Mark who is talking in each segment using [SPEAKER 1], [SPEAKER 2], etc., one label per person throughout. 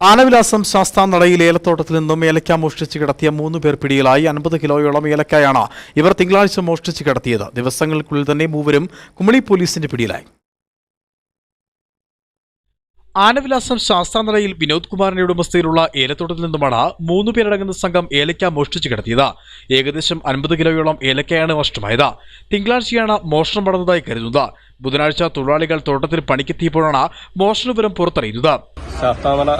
[SPEAKER 1] ആനവിലാസം ശാസ്താനടയിൽ ഏലത്തോട്ടത്തിൽ നിന്നും ഏലക്ക മോഷ്ടിച്ച് കിടത്തിയ മൂന്ന് പേർ പിടിയിലായി. അൻപത് കിലോയോളം ഏലക്കായാണ് ഇവർ തിങ്കളാഴ്ച മോഷ്ടിച്ച് കിടത്തിയത്. ദിവസങ്ങൾക്കുള്ളിൽ തന്നെ മൂവരും കുമളി പോലീസിന്റെ പിടിയിലായി. ആനവിലാസം ശാസ്താനടയിൽ വിനോദ് കുമാറിന്റെ ഉടമസ്ഥയിലുള്ള ഏലത്തോട്ടത്തിൽ നിന്നുമാണ് മൂന്ന് പേരടങ്ങുന്ന സംഘം ഏലക്ക മോഷ്ടിച്ച് കിടത്തിയത്. ഏകദേശം അൻപത് കിലോയോളം ഏലക്കയാണ് നഷ്ടമായത്. തിങ്കളാഴ്ചയാണ് മോഷണം നടന്നതായി കരുതുന്നത്. ബുധനാഴ്ച തൊഴിലാളികൾ തോട്ടത്തിൽ പണിക്കെത്തിയപ്പോഴാണ് മോഷണവിവരം പുറത്തറിയുന്നത്.
[SPEAKER 2] ശാസ്താമല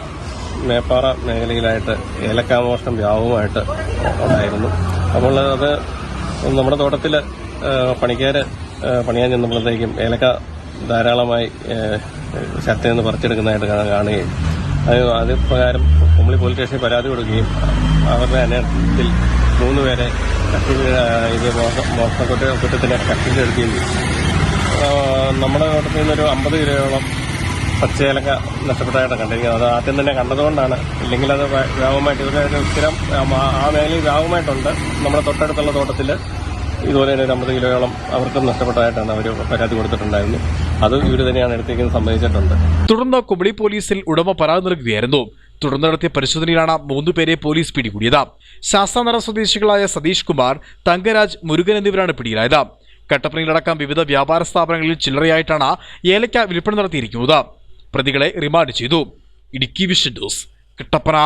[SPEAKER 2] മേപ്പാറ മേഖലയിലായിട്ട് ഏലക്കാമോഷണം വ്യാപകമായിട്ട് ഉണ്ടായിരുന്നു. അപ്പോൾ അത് നമ്മുടെ തോട്ടത്തിൽ പണിക്കാർ പണിയാൻ ചെന്നപ്പോഴത്തേക്കും ഏലക്ക ധാരാളമായി ശക്തി നിന്ന് പറിച്ചെടുക്കുന്നതായിട്ട് കാണുകയും അത് അത് പ്രകാരം കുമളി പോലീസ് സ്റ്റേഷനിൽ പരാതി കൊടുക്കുകയും അവരുടെ അന്വേഷണത്തിൽ മൂന്ന് പേരെ കസ്റ്റഡി ഇത് മോഷ മോഷണ കുറ്റ കുറ്റത്തിന് കസ്റ്റഡി എടുക്കുകയും നമ്മുടെ തോട്ടത്തിൽ നിന്നൊരു അമ്പത് കിലോയോളം പച്ചയേലക്ക നഷ്ടപ്പെട്ടതായിട്ട് കണ്ടിരിക്കുന്നത്. അത് ആദ്യം തന്നെ കണ്ടതുകൊണ്ടാണ്. ഇല്ലെങ്കിൽ അത് വ്യ- വ്യാപകമായിട്ട് ഒരു സ്ഥിരം ആ, മേഖലയിൽ വ്യാപകമായിട്ടുണ്ട് നമ്മുടെ തൊട്ടടുത്തുള്ള തോട്ടത്തിൽ ഇതുപോലെ തന്നെ അമ്പത് കിലോയോളം അവർക്കും നഷ്ടപ്പെട്ടതായിട്ടാണ് അവർ പരാതി കൊടുത്തിട്ടുണ്ടായിരുന്നു. അത് ഇവർ തന്നെയാണ് എടുത്തേക്കുന്നത് സംബന്ധിച്ചിട്ടുണ്ട്.
[SPEAKER 1] തുടർന്ന് കുമളി പോലീസിൽ ഉടമ പരാതി നൽകുകയായിരുന്നു. തുടർന്ന് നടത്തിയ പരിശോധനയിലാണ് മൂന്നുപേരെ പോലീസ് പിടികൂടിയത്. ശാസ്താനറ സ്വദേശികളായ സതീഷ് കുമാർ തങ്കരാജ് മുരുകൻ എന്നിവരാണ് പിടിയിലായത്. കട്ടപ്പനയിലടക്കം വിവിധ വ്യാപാര സ്ഥാപനങ്ങളിൽ ചില്ലറയായിട്ടാണ് ഏലക്ക വിൽപ്പന നടത്തിയിരിക്കുന്നത്. പ്രതികളെ റിമാൻഡ് ചെയ്തു. Idukki vision news Kattappana